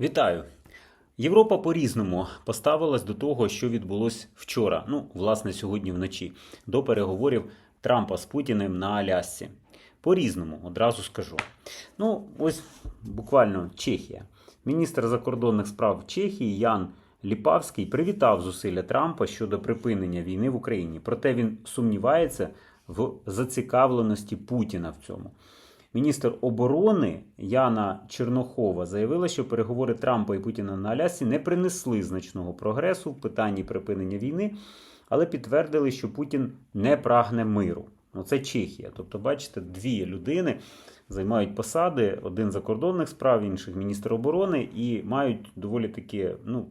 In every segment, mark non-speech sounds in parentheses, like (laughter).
Вітаю! Європа по-різному поставилась до того, що відбулось вчора, ну, власне, сьогодні вночі, до переговорів Трампа з Путіним на Алясці. По-різному, одразу скажу. Ну, ось буквально Чехія. Міністр закордонних справ Чехії Ян Ліпавський привітав зусилля Трампа щодо припинення війни в Україні. Проте він сумнівається в зацікавленості Путіна в цьому. Міністр оборони Яна Чернохова заявила, що переговори Трампа і Путіна на Алясці не принесли значного прогресу в питанні припинення війни, але підтвердили, що Путін не прагне миру. Оце Чехія. Тобто, бачите, дві людини займають посади: один закордонних справ, інший міністр оборони, і мають доволі таки ну,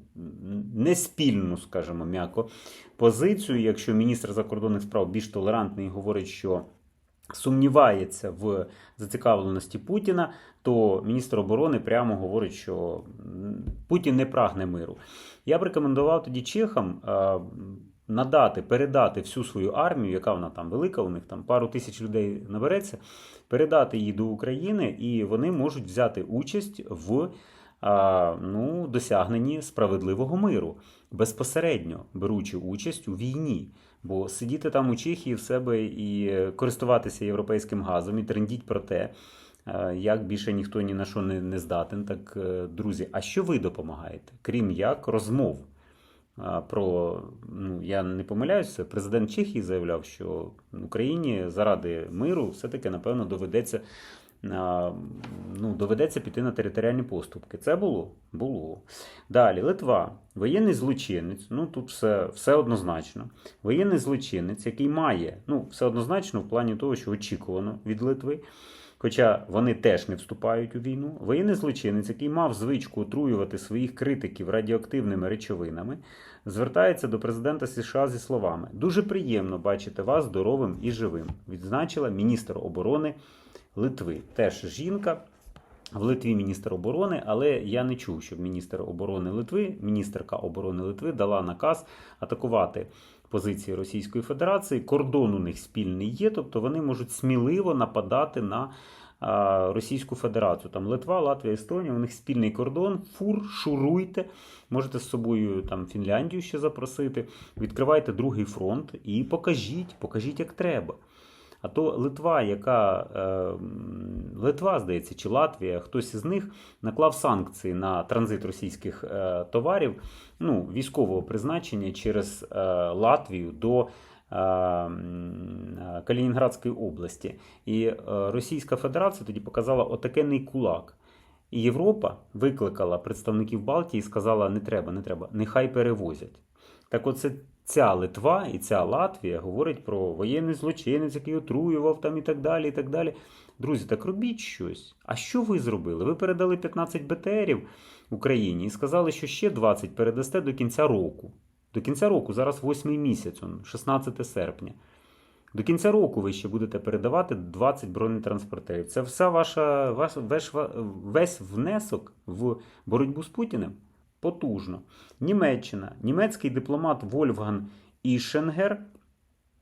неспільну, скажімо, м'яко позицію. Якщо міністр закордонних справ більш толерантний говорить, що сумнівається в зацікавленості Путіна, то міністр оборони прямо говорить, що Путін не прагне миру. Я б рекомендував тоді чехам е, надати, передати всю свою армію, яка вона там велика, у них там пару тисяч людей набереться, передати її до України, і вони можуть взяти участь в ну, досягненні справедливого миру, безпосередньо беручи участь у війні. Бо сидіти там у Чехії в себе і користуватися європейським газом і трендіть про те, е, як більше ніхто ні на що не, не здатен. Так, е, друзі, а що ви допомагаєте? Крім як розмов? Про ну я не помиляюся, президент Чехії заявляв, що Україні заради миру все-таки напевно доведеться ну, доведеться піти на територіальні поступки. Це було? Було. Далі, Литва, воєнний злочинець. Ну тут все, все однозначно. Воєнний злочинець, який має, ну, все однозначно в плані того, що очікувано від Литви. Хоча вони теж не вступають у війну. Воєнний злочинець, який мав звичку отруювати своїх критиків радіоактивними речовинами, звертається до президента США зі словами: Дуже приємно бачити вас здоровим і живим, відзначила міністр оборони Литви. Теж жінка. В Литві міністр оборони, але я не чув, щоб міністр оборони Литви, міністерка оборони Литви дала наказ атакувати позиції Російської Федерації. Кордон у них спільний є, тобто вони можуть сміливо нападати на Російську Федерацію. Там Литва, Латвія, Естонія, у них спільний кордон. Фур, шуруйте. Можете з собою там Фінляндію ще запросити. Відкривайте другий фронт і покажіть, покажіть, як треба. А то Литва, яка е, Литва, здається, чи Латвія, хтось із них наклав санкції на транзит російських е, товарів ну, військового призначення через е, Латвію до Калінінградської області. І Російська Федерація тоді показала отакенний кулак. І Європа викликала представників Балтії і сказала: не треба, не треба, нехай перевозять. Так оце ця Литва і ця Латвія говорить про воєнний злочинець, який отруював там і так далі. і так далі. Друзі, так робіть щось. А що ви зробили? Ви передали 15 БТРів Україні і сказали, що ще 20 передасте до кінця року. До кінця року, зараз 8 місяць, 16 серпня. До кінця року ви ще будете передавати 20 бронетранспортерів. Це вся ваша, ваш, весь, весь внесок в боротьбу з Путіним. Потужно. Німеччина, німецький дипломат Вольфган Ішенгер,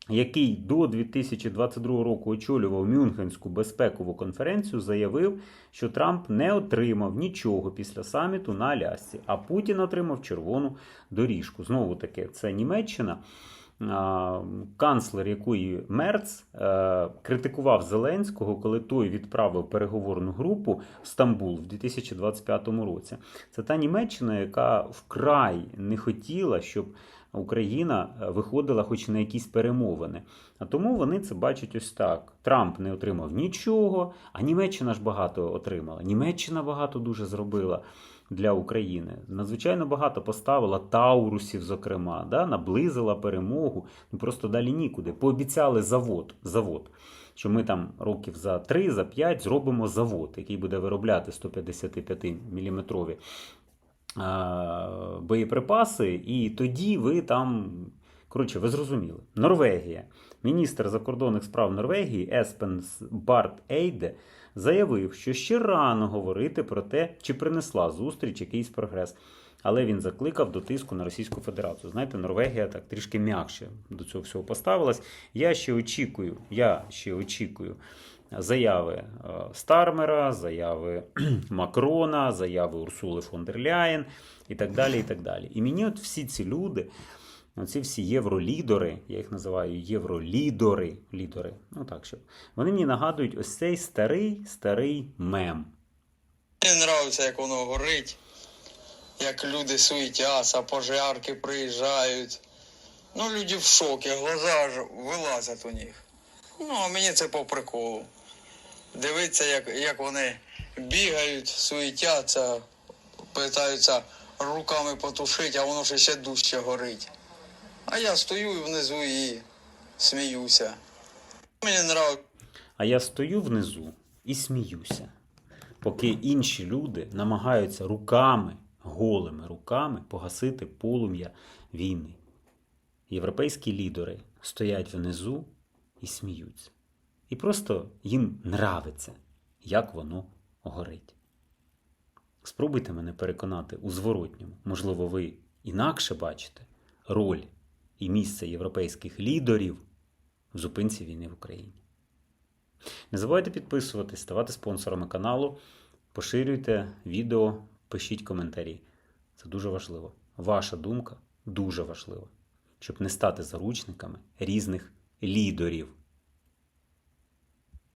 який до 2022 року очолював Мюнхенську безпекову конференцію, заявив, що Трамп не отримав нічого після саміту на Алясці, а Путін отримав червону доріжку. Знову таки, це Німеччина. Канцлер якої Мерц е, критикував Зеленського, коли той відправив переговорну групу в Стамбул в 2025 році. Це та Німеччина, яка вкрай не хотіла, щоб Україна е, виходила хоч на якісь перемовини. А тому вони це бачать ось так: Трамп не отримав нічого, а Німеччина ж багато отримала. Німеччина багато дуже зробила для України. Надзвичайно багато поставила Таурусів, зокрема, да, наблизила перемогу. Ну просто далі нікуди. Пообіцяли завод. завод. Що ми там років за 3, за 5 зробимо завод, який буде виробляти 155 мм боєприпаси, і тоді ви там. Коротше, ви зрозуміли. Норвегія. Міністр закордонних справ Норвегії Еспен Барт Ейде заявив, що ще рано говорити про те, чи принесла зустріч якийсь прогрес. Але він закликав до тиску на Російську Федерацію. Знаєте, Норвегія так трішки м'якше до цього всього поставилась. Я ще очікую, я ще очікую заяви е, Стармера, заяви (clears throat) Макрона, заяви Урсули фон дер Ляєн і так далі. І так далі. І мені от всі ці люди, ці всі євролідери, я їх називаю євролідори, лідери, ну так щоб, вони мені нагадують ось цей старий старий мем. Мені подобається, як воно горить, як люди суетяться, пожарки приїжджають. Ну, люди в шокі, глаза ж вилазять у них. Ну, а мені це по приколу. Дивитися, як, як вони бігають, суетяться, питаються руками потушити, а воно ж ще дужче горить. А я стою внизу і сміюся. Мені подобається. А я стою внизу і сміюся, поки інші люди намагаються руками, голими руками погасити полум'я війни. Європейські лідери стоять внизу і сміються. І просто їм нравиться, як воно горить. Спробуйте мене переконати у зворотньому. Можливо, ви інакше бачите роль і місце європейських лідерів в зупинці війни в Україні. Не забувайте підписуватись, ставати спонсорами каналу, поширюйте відео, пишіть коментарі. Це дуже важливо. Ваша думка дуже важлива, щоб не стати заручниками різних лідерів.